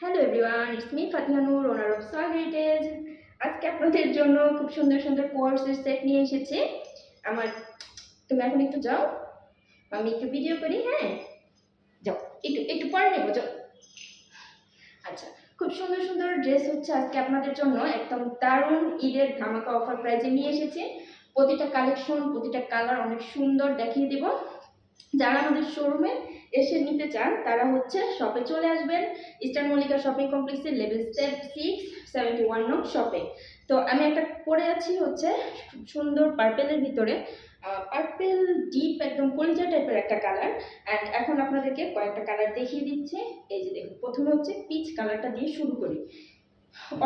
Hello everyone it's me Fatiha Noor owner of Soy Heritage আজকে আপনাদের জন্য খুব সুন্দর সুন্দর কোর্সের সেট নিয়ে এসেছি। আমার তুমি এখন একটু যাও। আমি একটু ভিডিও করি হ্যাঁ? যাও, একটু একটু পরে নেব, যাও। আচ্ছা খুব সুন্দর সুন্দর ড্রেস হচ্ছে আজকে আপনাদের জন্য। একদম দারুণ ঈদের ধামাকা অফার প্রাইজে নিয়ে এসেছি। প্রতিটা কালেকশন প্রতিটা কালার অনেক সুন্দর দেখিয়ে দেব। যারা আমাদের শোরুমে এসে নিতে চান, তারা হচ্ছে শপে চলে আসবেন। ইস্টার্ন মল্লিকা শপিং কমপ্লেক্সের লেভেল সিক্স সেভেন্টি ওয়ান নং শপে তো আমি একটা পরে আছি হচ্ছে সুন্দর পার্পেলের ভিতরে। পার্পেল ডিপ একদম কলিজা টাইপের একটা কালার অ্যান্ড এখন আপনাদেরকে কয়েকটা কালার দেখিয়ে দিচ্ছে। এই যে দেখুন, প্রথমে হচ্ছে পিচ কালারটা দিয়ে শুরু করি।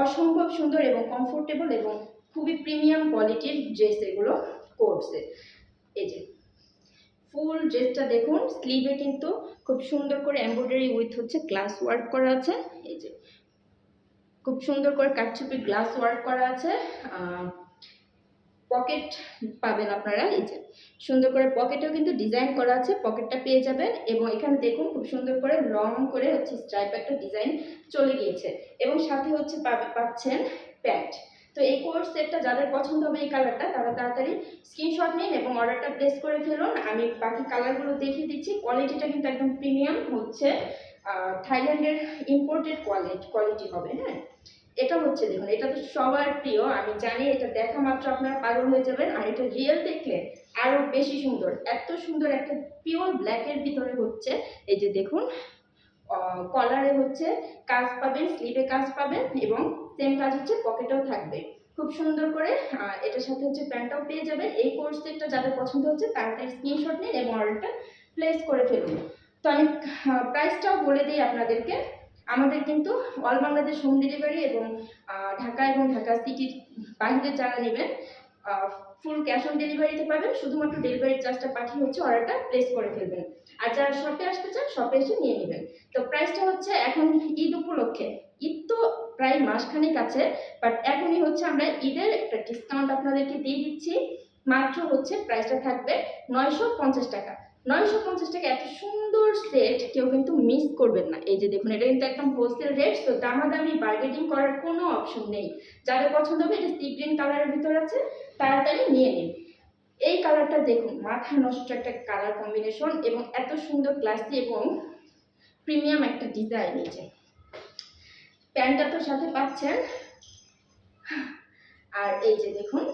অসম্ভব সুন্দর এবং কমফোর্টেবল এবং খুবই প্রিমিয়াম কোয়ালিটির ড্রেস এগুলো কোর্সে এই যে ফুল ড্রেসটা দেখুন স্লিভে কিন্তু খুব সুন্দর করে এমব্রয়ডারি উইথ হচ্ছে গ্লাস ওয়ার্ক করা আছে। এই যে, খুব সুন্দর করে কাটছুপি গ্লাস ওয়ার্ক করা আছে। পকেট পাবেন আপনারা, এই যে, সুন্দর করে পকেটেও কিন্তু ডিজাইন করা আছে পকেটটা পেয়ে যাবেন এবং এখানে দেখুন খুব সুন্দর করে লং করে হচ্ছে স্ট্রাইপ একটা ডিজাইন চলে গিয়েছে। এবং সাথে হচ্ছে পাচ্ছেন প্যান্ট। তো এই কোর্স সেটটা যাদের পছন্দ হবে এই কালারটা তারা তাড়াতাড়ি স্ক্রিনশট নিন এবং অর্ডারটা প্লেস করে ফেলুন। আমি বাকি কালারগুলো দেখিয়ে দিচ্ছি। কোয়ালিটিটা কিন্তু একদম প্রিমিয়াম হচ্ছে থাইল্যান্ডের ইম্পোর্টেড কোয়ালিটি কোয়ালিটি হবে হ্যাঁ? এটা হচ্ছে দেখুন, এটা তো সবার প্রিয়। আমি জানি এটা দেখা মাত্র আপনারা পাগল হয়ে যাবেন, আর এটা রিয়েল দেখলে আরও বেশি সুন্দর। এত সুন্দর একটা পিওর ব্ল্যাকের ভিতরে হচ্ছে, এই যে দেখুন কলারে হচ্ছে কাজ পাবেন স্লিভে কাজ পাবেন এবং সেম কাজ হচ্ছে পকেটেও থাকবে। খুব সুন্দর করে এটার সাথে হচ্ছে প্যান্টটাও পেয়ে যাবেন। এই কোর্স সেটটা যাদের পছন্দ হচ্ছে তাড়াতাড়ি স্ক্রিনশট নিন এবং অর্ডারটা প্লেস করে ফেলুন। তো আমি প্রাইসটাও বলে দিই আপনাদেরকে। আমাদের কিন্তু অল বাংলাদেশ হোম ডেলিভারি এবং ঢাকা এবং ঢাকা সিটির বাইরে যারা নেবেন ফুল ক্যাশ অন ডেলিভারিতে পাবেন শুধুমাত্র ডেলিভারি চার্জটা পাঠিয়ে হচ্ছে অর্ডারটা প্লেস করে ফেলবেন। আর যারা শপে আসতে চান শপে এসে নিয়ে নেবেন। তো প্রাইসটা হচ্ছে এখন ঈদ উপলক্ষে, ঈদ তো প্রায় মাসখানেক আছে বাট এখনই হচ্ছে আমরা ঈদের একটা ডিসকাউন্ট আপনাদেরকে দিয়ে দিচ্ছি। মাত্র হচ্ছে প্রাইসটা থাকবে নয়শো পঞ্চাশ টাকা। নয়শো পঞ্চাশ টাকা, এত সুন্দর সেট কেউ কিন্তু মিস করবেন না। এই যে দেখুন, এটা কিন্তু একদম হোলসেল রেট তো দামাদামি বার্গেটিং করার কোনো অপশন নেই। যাদের পছন্দ হবে, এটা সি গ্রিন কালারের ভিতর আছে, তাড়াতাড়ি নিয়ে নিন। এই কালারটা দেখুন, মাথা নষ্ট একটা কালার কম্বিনেশন এবং এত সুন্দর ক্লাসি এবং প্রিমিয়াম একটা ডিজাইন এই প্যান্টটা তো সাথে পাচ্ছেন। আর এই যে দেখুন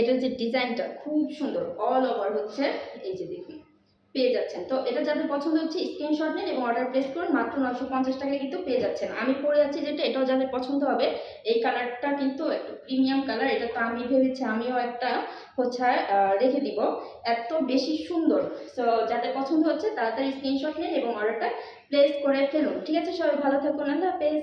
এটার যে ডিজাইনটা খুব সুন্দর অল ওভার হচ্ছে, এই যে দেখুন, পেয়ে যাচ্ছেন। তো এটা যাদের পছন্দ হচ্ছে স্ক্রিনশট নিন এবং অর্ডার প্লেস করুন, মাত্র নশো পঞ্চাশ টাকায় কিন্তু পেয়ে যাচ্ছেন। আমি পরে যাচ্ছি যেটা, এটাও যাদের পছন্দ হবে, এই কালারটা কিন্তু একটু প্রিমিয়াম কালার এটা তো আমি ভেবেছি, আমিও একটা হচ্ছে রেখে দিব। এত বেশি সুন্দর। সো যাদের পছন্দ হচ্ছে, তাড়াতাড়ি স্ক্রিনশট নিন এবং অর্ডারটা প্লেস করে ফেলুন। ঠিক আছে সবাই, ভালো থাকুন, আল্লাহ হাফেজ।